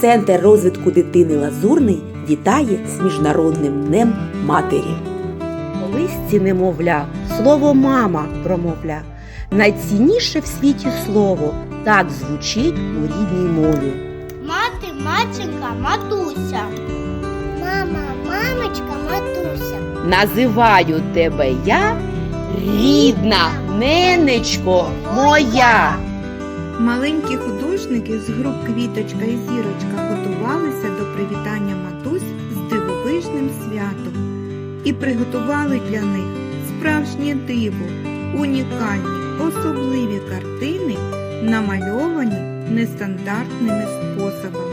Центр розвитку дитини Лазурний вітає з Міжнародним днем матері. Колись немовля, слово мама промовля. Найцінніше в світі слово так звучить у рідній мові. Мати, матінка, матуся. Мама, мамочка, матуся. Називаю тебе я рідна ненечко моя. Маленькі художники з груп Квіточка і Зірочка готувалися до привітання матусь з дивовижним святом і приготували для них справжнє диво, унікальні, особливі картини, намальовані нестандартними способами.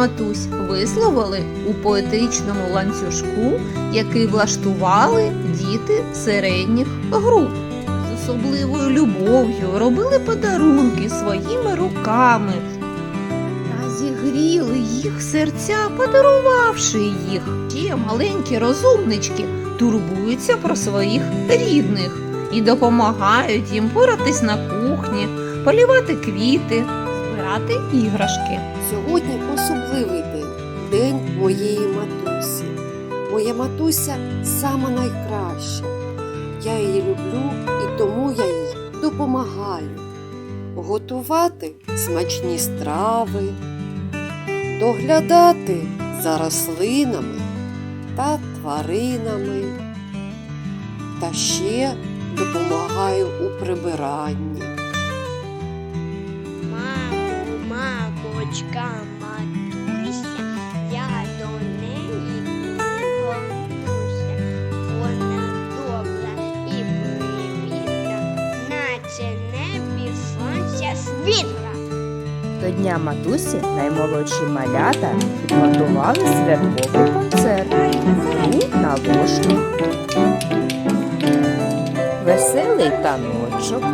Матусь висловили у поетичному ланцюжку, який влаштували діти середніх груп. З особливою любов'ю робили подарунки своїми руками та зігріли їх серця, подарувавши їх. Ще маленькі розумнички турбуються про своїх рідних і допомагають їм поратись на кухні, полівати квіти, збирати іграшки. Сьогодні особливий день день моєї матусі. Моя матуся сама найкраща. Я її люблю і тому я їй допомагаю готувати смачні страви, доглядати за рослинами та тваринами, та ще допомагаю у прибиранні. Мамочка, матуся, я до неї горнуся. Вона добра і привітна, наче небі сонця світла. До Дня матусі наймолодші малята підготували святковий концерт «Гру на ложках. Веселий таночок.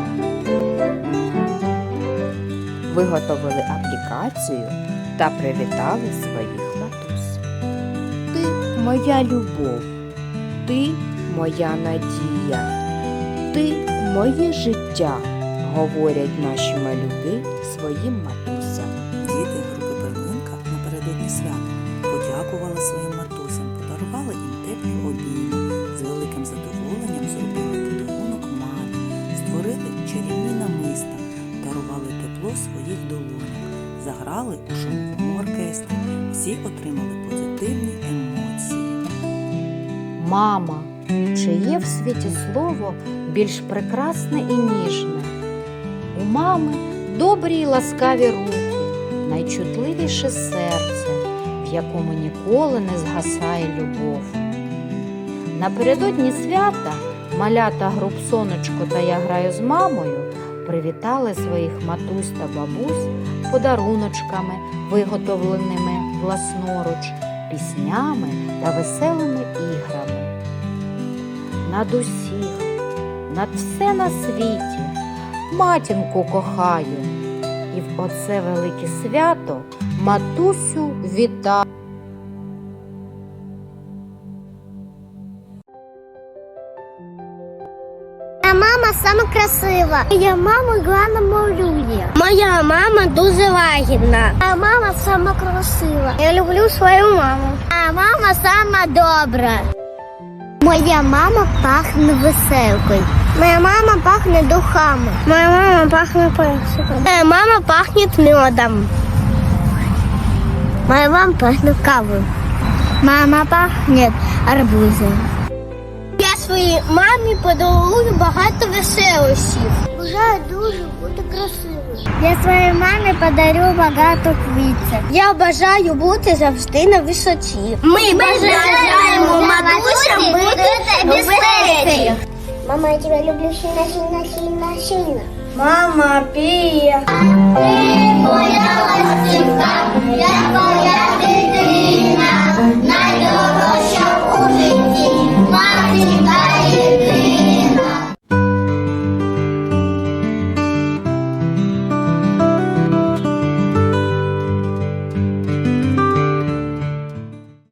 Виготовили аплікацію та привітали своїх матусь. Ти моя любов, ти моя надія, ти моє життя, говорять наші малюки своїм матусям. Діти групи Перлинка напередодні свята подякували своїм матусям, подарували їм теплі обійми, з великим задоволенням зробили подарунок мамі, створили чарівні намиста, дарували тепло своїх долонях, заграли у шумовому оркестрі. Всі отримали позитивні емоції. Мама, чи є в світі слово більш прекрасне і ніжне? У мами добрі й ласкаві руки, найчутливіше серце, в якому ніколи не згасає любов. Напередодні свята малята груп сонечко та я граю з мамою привітали своїх матусь та бабусь подаруночками, виготовленими власноруч, піснями та веселими іграми. Над усіх, над все на світі матінку кохаю, і в оце велике свято матусю вітаю. Мама сама красива. Моя мама гарно малює. Моя мама дуже лагідна. Моя мама сама красива. Я люблю свою маму. Моя мама сама добра. Моя мама пахне веселкою. Моя мама пахне духами. Моя мама пахне персиком. Моя мама пахне медом. Моя мама пахне кавою. Мама пахне арбузом. Своїй мамі подарую багато веселощів. Бажаю дуже бути красивою. Я своїй мамі подарю багато квітів. Я бажаю бути завжди на висоті. Ми бажаємо матусям бути безпеці. Мама, я тебе люблю сильно, сильно, сильно, сильно. Мама, пія. Ти моя